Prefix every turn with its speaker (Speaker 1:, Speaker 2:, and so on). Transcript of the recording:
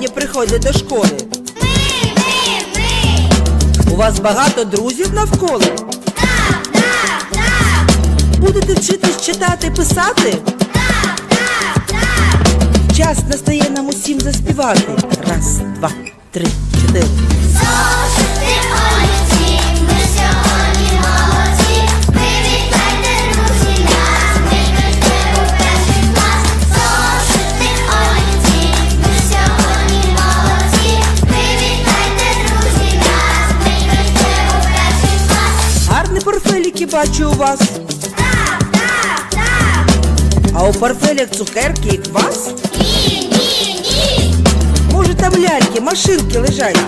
Speaker 1: сьогодні приходять до школи? У вас багато друзів навколо?
Speaker 2: Так, так, так.
Speaker 1: Будете вчитись читати, писати?
Speaker 2: Так, так, так.
Speaker 1: Час настає нам усім заспівати. Раз, два, три, чотири. Портфеліки бачу у вас.
Speaker 2: Так, так, так.
Speaker 1: А у портфелях цукерки і квас?
Speaker 2: Ні, ні, ні.
Speaker 1: Може там ляльки, машинки лежать?